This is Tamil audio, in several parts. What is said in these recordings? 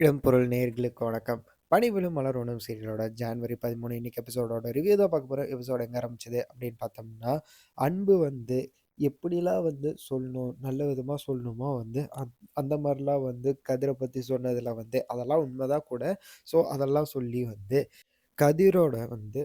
இடம்பொருள் நேர்களுக்கு வணக்கம். பணிவிலும் மலர் உணவு சீரியலோட ஜான்வரி 13 இன்னைக்கு எபிசோடோட ரிவ்யூ தான் பார்க்க போகிறோம் எபிசோட் எங்கே ஆரம்பிச்சது அப்படின்னு பார்த்தோம்னா, அன்பு வந்து எப்படிலாம் வந்து சொல்லணும், நல்ல விதமாக சொல்லணுமோ வந்து அந் அந்த மாதிரிலாம் வந்து கதிரை பற்றி சொன்னதில் வந்து அதெல்லாம் உண்மைதான் கூட. ஸோ அதெல்லாம் சொல்லி வந்து கதிரோட வந்து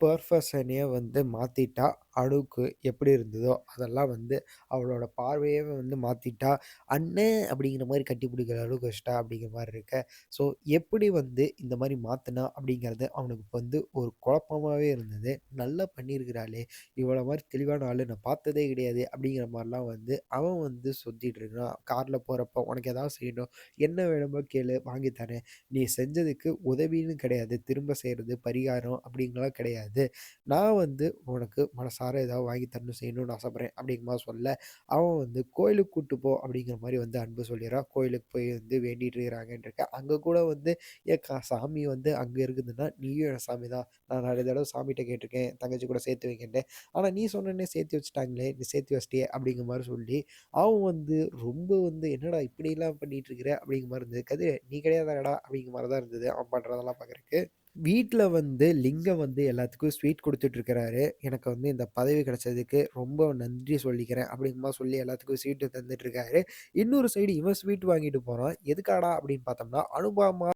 பெர்ஃபெக்ஷனையே வந்து மாற்றிட்டா அணுக்கு எப்படி இருந்ததோ, அதெல்லாம் வந்து அவளோட பார்வையே வந்து மாத்திட்டா. "அண்ணே" அப்படிங்கிற மாரி கட்டிப்பிடிக்கிற அளவுக்கு வச்சுட்டா அப்படிங்கிற மாரி இருக்கு. ஸோ எப்படி வந்து இந்த மாரி மாத்துனா அப்படிங்கிறது அவனுக்கு வந்து ஒரு குழப்பமாவே இருந்தது. "நல்லா பண்ணியிருக்கிறாளே! இவள மாரி தெளிவான ஆளு நான் பார்த்ததே கிடையாது." அப்படிங்கிற மாரிலாம் வந்து அவன் வந்து சொல்லிட்டு இருக்கான். கார்ல போறப்போ, "உனக்கு ஏதாவது செய்யணும், என்ன வேணுமோ கேளு வாங்கி தரேன். நீ செஞ்சதுக்கு உதவின்னு கிடையாது. திரும்ப செய்றது பரிகாரம் அப்படின்லாம் கிடையாது. நான் வந்து உனக்கு மனசார ஏதாவது வாங்கி தரணும், செய்யணும்னு ஆசைப்படுறேன்." அப்படிங்கிற மாரி சொல்ல, அவன் வந்து "கோயிலுக்கு கூட்டு போ." அப்படிங்கிற மாதிரி வந்து அன்பு சொல்லிடுறான் கோயிலுக்கு போய் வந்து வேண்டிட்டு இருக்கிறாங்கன்ருக்க. அங்கே கூட வந்து என் கா சாமி வந்து அங்கே இருக்குதுன்னா, நீயும் என் சாமி தான். நான் நிறைய தடவை சாமிட்ட கேட்டிருக்கேன் என் தங்கச்சி கூட சேர்த்து வைக்கிட்டேன் ஆனால் நீ சொன்னே சேர்த்து வச்சுட்டாங்களே, நீ சேர்த்து வச்சிட்டே அப்படிங்கிற மாதிரி சொல்லி, அவன் வந்து ரொம்ப வந்து "என்னடா இப்படிலாம் பண்ணிட்டு இருக்கிற?" அப்படிங்கிற மாதிரி இருந்தது. "கதிர் நீ கிடையாதாடா?" அப்படிங்கிற மாதிரி தான் இருந்தது. அவன் பண்ணுறதெல்லாம் பார்க்குறக்கு வீட்டில் வந்து லிங்கம் வந்து எல்லாத்துக்கும் ஸ்வீட் கொடுத்துட்ருக்கிறாரு எனக்கு வந்து இந்த பதவி கிடைச்சதுக்கு ரொம்ப நன்றி சொல்லிக்கிறேன். அப்படிங்கம்மா சொல்லி எல்லாத்துக்கும் ஸ்வீட்டு தந்துட்டுருக்காரு இன்னொரு சைடு இவன் ஸ்வீட் வாங்கிட்டு போகிறான் எதுக்காடா அப்படின்னு பார்த்தோம்னா, அனுபமா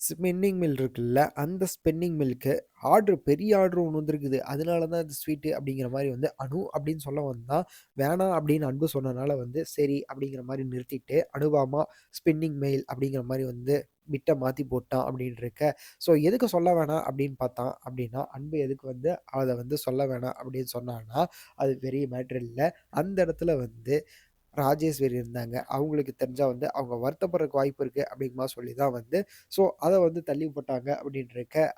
ஸ்பின்னிங் மில் இருக்குல்ல, அந்த ஸ்பின்னிங் மில்க்கு ஆர்டர் பெரிய ஆர்டர் ஒன்று வந்துருக்குது அதனால தான் இந்த ஸ்வீட்டு அப்படிங்கிற மாதிரி வந்து அனு அப்படின்னு சொல்ல வந்தான். வேணாம் அப்படின்னு அன்பு சொன்னனால வந்து சரி அப்படிங்கிற மாதிரி நிறுத்திட்டு, அனுபாமா ஸ்பின்னிங் மெயில் அப்படிங்கிற மாதிரி வந்து பிட்டை மாற்றி போட்டான் அப்படின்னு இருக்க. ஸோ எதுக்கு சொல்ல வேணாம் அப்படின்னு பார்த்தான் அப்படின்னா, அன்பு எதுக்கு வந்து அதை வந்து சொல்ல வேணாம் அப்படின்னு சொன்னான்னா, அது பெரிய மேட்ரு இல்லை அந்த இடத்துல வந்து ராஜேஸ்வரி இருந்தாங்க. அவங்களுக்கு தெரிஞ்சா வந்து அவங்க வருத்தப்படுறதுக்கு வாய்ப்பு இருக்கு அப்படிங்கிற மாதிரி சொல்லி தான் வந்து ஸோ அத வந்து தள்ளி போட்டாங்க அப்படின்னு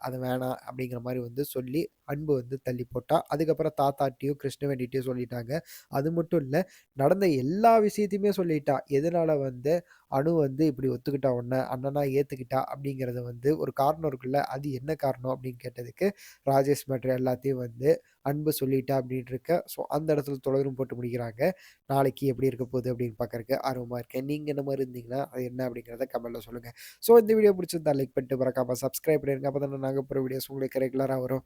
அது வேணாம் அப்படிங்கிற மாரி வந்து சொல்லி அன்பு வந்து தள்ளி போட்டா. அதுக்கப்புறம் தாத்தாட்டியும், கிருஷ்ணவேணிட்டயும் சொல்லிட்டாங்க. அது மட்டும் இல்ல, நடந்த எல்லா விஷயத்தையுமே சொல்லிட்டா. எதனால வந்து அனு வந்து இப்படி ஒத்துக்கிட்டா உன்ன, அண்ணனா ஏத்துக்கிட்டா அப்படிங்கிறத வந்து ஒரு காரணம் இருக்குல்ல, அது என்ன காரணம் அப்படின்னு கேட்டதுக்கு, ராஜேஷ் மேட்டர் எல்லாத்தையும் வந்து அன்பு சொல்லிட்டா அப்படின்னு இருக்க. ஸோ அந்த இடத்துல தொடரும் போட்டு முடிக்கிறாங்க. நாளைக்கு எப்படி இருக்க போகுது அப்படின்னு பார்க்குறக்கு ஆர்வமா இருக்கேன். நீங்க என்ன மாதிரி இருந்தீங்கன்னா, அது என்ன அப்படிங்கிறத கமெண்ட்டில் சொல்லுங்க. ஸோ இந்த வீடியோ பிடிச்சிருந்தா லைக் பண்ணிட்டு மறக்காமல் சப்ஸ்கிரைப் பண்ணிருங்க. அப்போ தான் நாங்கள் போகிற வீடியோஸ் உங்களுக்கு ரெகுலராக வரும்.